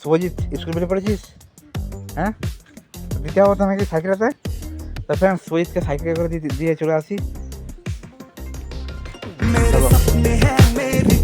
Subhajit school বেরিয়ে পড়েছিস? হ্যাঁ? দিতে হবে তো নাকি সাইকেলেতে। তারপরে আমি সুইচকে সাইকেল করে দিয়ে চলে আসি। মেরে সপনে হ্যাঁ মেরি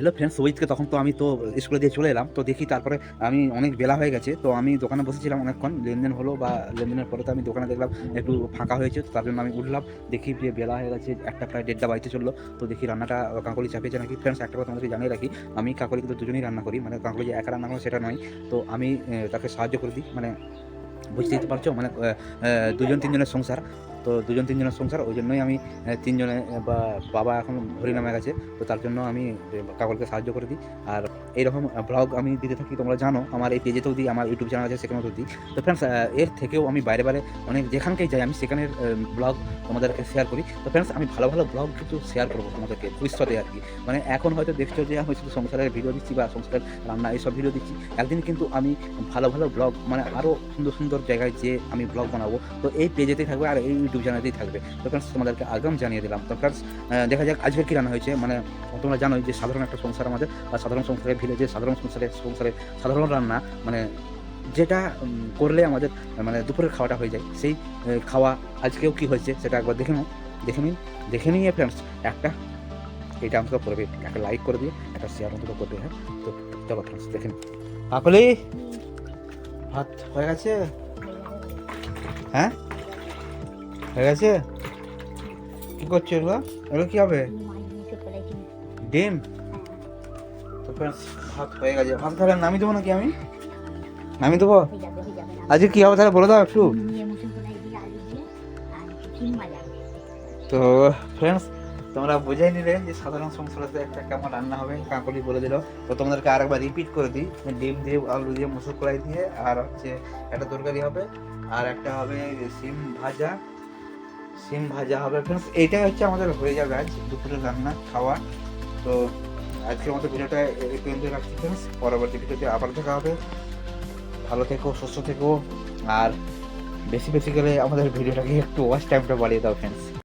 হ্যালো ফ্রেন্ডস শুভজিৎকে তখন তো আমি তো স্কুলে দিয়ে চলে এলাম, তো দেখি তারপরে আমি অনেক বেলা হয়ে গেছে, তো আমি দোকানে বসেছিলাম অনেকক্ষণ, লেনদেন হলো বা লেনদেনের পরে তো আমি দোকানে দেখলাম একটু ফাঁকা হয়েছে, তো তার জন্য আমি উঠলাম, দেখি যে বেলা হয়ে গেছে, একটা প্রায় দেড়টা বাড়িতে চলল, তো দেখি রান্নাটা কাঁকলি চাপিয়েছে নাকি? ফ্রেন্ডস একটা কথা তোমাদেরকে জানিয়ে রাখি, আমি কাঁকলি কিন্তু দুজনেই রান্না করি মানে কাঁকলি যে একা রান্না করে সেটা নয়, তো আমি তাকে সাহায্য করে দিই মানে বুঝতেই পারছ মানে দুজন তিনজনের সংসার তো দুজন তিনজনের সংসার, ওই জন্যই আমি তিনজনে বা, বাবা এখন হরি নামে গেছে, তো তার জন্য আমি কাকলকে সাহায্য করে দিই। আর এইরকম ব্লগ আমি দিতে থাকি, তোমরা জানো, আমার এই পেজেতেও দিই, আমার ইউটিউব চ্যানেল আছে, সেখানেও দিই। তো ফ্রেন্ডস এর থেকেও আমি বাইরে বাইরে অনেক যেখানকেই যাই, আমি সেখানের ব্লগ তোমাদেরকে শেয়ার করি। তো ফ্রেন্ডস আমি ভালো ভালো ব্লগ কিন্তু শেয়ার করব তোমাদেরকে ভবিষ্যতে আর কি। মানে এখন হয়তো দেখছ যে, আমি শুধু সংসারের ভিডিও দিচ্ছি বা সংসারের রান্না, এইসব ভিডিও দিচ্ছি। একদিন কিন্তু আমি ভালো ভালো ব্লগ মানে আরও সুন্দর সুন্দর জায়গায় যে আমি ব্লগ বানাবো। তো এই পেজেতেই থাকবে আর এই ইউটিউব চ্যানেলেই থাকবে। তো ফ্রেন্ডস তোমাদেরকে আগাম জানিয়ে দিলাম। তো ফ্রেন্ডস দেখা যাক আজকে কী রান্না হয়েছে। মানে তোমরা জানোই যে সাধারণ একটা সংসার আমাদের বা সাধারণ সংসারে ভিলেজে সাধারণ সংসারে সংসারে সাধারণ রান্না মানে যেটা করলে আমাদের মানে দুপুরের খাওয়াটা হয়ে যায়। সেই খাওয়া আজকেও কি হয়েছে সেটা একবার দেখে নাও। দেখে নিন, দেখে নিয়ে ফ্রেন্ডস একটা, এটা অন্তত করবে, একটা লাইক করে দিয়ে, একটা শেয়ার অন্তত করবে হ্যাঁ? তো চলো ফ্রেন্ডস দেখে নিন। কাকলি ভাত হয়ে গেছে? হ্যাঁ? হয়ে গেছে? কি করছ এগুলো? এগুলো কি হবে? ডিম? ফ্রেন্ডস ভাত হয়ে গেছে। ভাত তাহলে নামিয়ে দেবো নাকি আমি? নামিয়ে দেবো? আজকে কি হবে তাহলে বলে দাও একটু। তো ফ্রেন্ডস তোমরা বুঝাই নিলে যে সাধারণ সংসারে একটা কেমন রান্না হবে কাকলি বলে দিল। তো তোমাদেরকে আরেকবার রিপিট করে দিই ডিম দিয়ে আলু দিয়ে মুসুর কড়াই দিয়ে আর হচ্ছে একটা তরকারি হবে আর একটা হবে সিম ভাজা। সিম ভাজা হবে ফ্রেন্ডস এইটাই হচ্ছে আমাদের হয়ে যাবে আজ দুপুরের রান্না খাওয়া। তো আজকের মতো ভিডিওটা এই পর্যন্ত রাখছি ফ্রেন্ডস পরবর্তী ভিডিওতে আবার দেখা হবে। ভালো থেকো, সুস্থ থেকো, আর বেশি বেশি করে আমাদের ভিডিওটাকে একটু ওয়াচ টাইমটা বাড়িয়ে দাও ফ্রেন্ডস